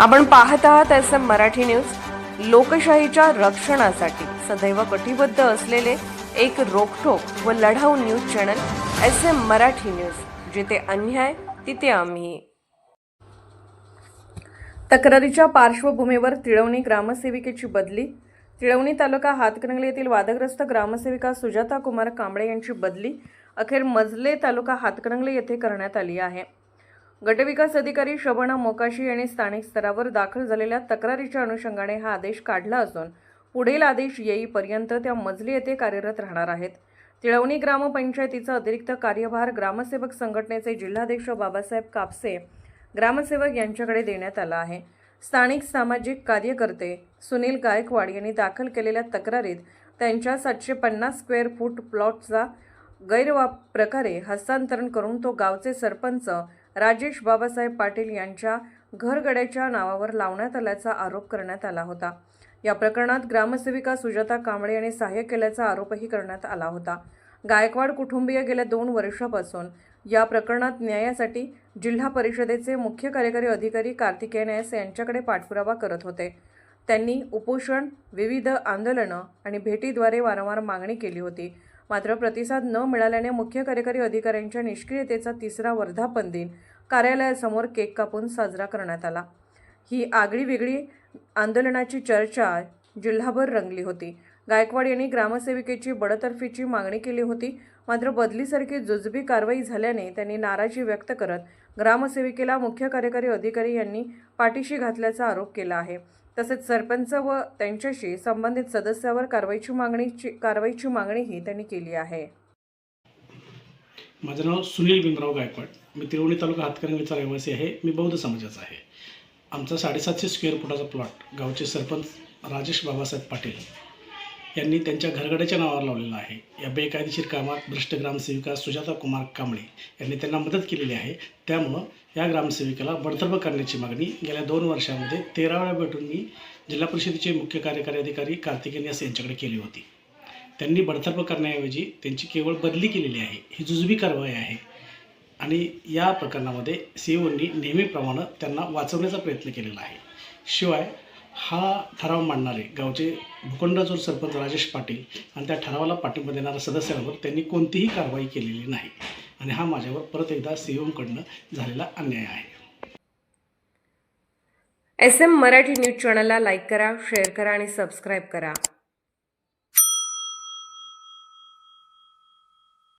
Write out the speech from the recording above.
आपण पाहत आहात एस एम मराठी न्यूज. लोकशाहीच्या रक्षणासाठी सदैव कटिबद्ध असलेले एक रोखोक व लढाऊ news channel S M Marathi news. जिथे अन्याय तिथे आम्ही. तक्रारीच्या पार्श्वभूमीवर तिळवणी ग्रामसेविकेची बदली. तिळवणी तालुका हातकणंगले येथील वादग्रस्त ग्रामसेविका सुजाता कुमार कांबळे यांची बदली. अखेर मजले तालुका हातकणंगले येथे करण्यात आली आहे. गटविकास अधिकारी शोभना मोकाशी यांनी स्थानिक स्तरावर दाखल झालेल्या तक्रारीच्या अनुषंगाने हा आदेश काढला असून पुढील आदेश येईपर्यंत त्या मजली येथे कार्यरत राहणार आहेत. तिळवणी ग्रामपंचायतीचा अतिरिक्त कार्यभार ग्रामसेवक संघटनेचे जिल्हाध्यक्ष बाबासाहेब कापसे ग्रामसेवक यांच्याकडे देण्यात आला आहे. स्थानिक सामाजिक कार्यकर्ते सुनील गायकवाड यांनी दाखल केलेल्या तक्रारीत त्यांच्या सातशे पन्नास स्क्वेअर फूट प्लॉटचा गैरवाप प्रकारे हस्तांतरण करून तो गावचे सरपंच राजेश बाबासाहेब पाटील यांच्या घरगड्याच्या नावावर लावण्यात आल्याचा आरोप करण्यात आला होता. या प्रकरणात ग्रामसेविका सुजाता कांबळे यांनी सहाय्य केल्याचा आरोपही करण्यात आला होता. गायकवाड कुटुंबीय गेल्या दोन वर्षापासून या प्रकरणात न्यायासाठी जिल्हा परिषदेचे मुख्य कार्यकारी अधिकारी कार्तिकेय एस यांच्याकडे पाठपुरावा करत होते. त्यांनी उपोषण विविध आंदोलनं आणि भेटीद्वारे वारंवार मागणी केली होती. मात्र प्रतिसाद न मिळाल्याने मुख्य कार्यकारी अधिकाऱ्यांच्या निष्क्रियतेचा तिसरा वर्धापन दिन कार्यालयासमोर केक कापून साजरा करण्यात आला. ही आगळी वेगळी आंदोलनाची चर्चा जिल्हाभर रंगली होती. गायकवाड यांनी ग्रामसेविकेची बडतर्फीची मागणी केली होती. मात्र बदलीसारखी जुजबी कारवाई झाल्याने त्यांनी नाराजी व्यक्त करत ग्रामसेविकेला मुख्य कार्यकारी अधिकारी यांनी पाठीशी घातल्याचा आरोप केला आहे. तसेच सरपंच व त्यांच्याशी संबंधित सदस्यावर कारवाईची मागणीची कारवाईची मागणीही त्यांनी केली आहे. माझं नाव सुनील भीमराव गायकवाड. मी तिरुवणी तालुका हातकणंगलेचा रहिवासी आहे. मी बौद्ध समाजाचा आहे. आमचा साडेसातशे स्क्वेअर फुटाचा प्लॉट गावचे सरपंच राजेश बाबासाहेब पाटील यांनी त्यांच्या घरगड्याच्या नावावर लावलेला आहे. या बेकायदेशीर कामात भ्रष्ट ग्रामसेविका सुजाता कुमार कांबळे यांनी त्यांना मदत केलेली आहे. त्यामुळं या ग्रामसेविकेला बडतर्फ करण्याची मागणी गेल्या दोन वर्षामध्ये तेरा वेळा भेटून मी जिल्हा परिषदेचे मुख्य कार्यकारी अधिकारी कार्तिकेन यास यांच्याकडे केली होती. त्यांनी बडतर्फ करण्याऐवजी त्यांची केवळ बदली केलेली आहे. ही जुजबी कारवाई आहे. आणि या प्रकरणामध्ये सीओनी नेहमीप्रमाणे त्यांना वाचवण्याचा प्रयत्न केलेला आहे. शिवाय हा ठराव मांडणारे गावचे भूखंडजोर सरपंच राजेश पाटील आणि त्या ठरावाला पाठिंबा देणाऱ्या सदस्यांवर त्यांनी कोणतीही कारवाई केलेली नाही. आणि हा माझ्यावर परत एकदा सीएमकडनं झालेला अन्याय आहे. एस एम मराठी न्यूज चॅनलला लाईक करा शेअर करा आणि सबस्क्राईब करा.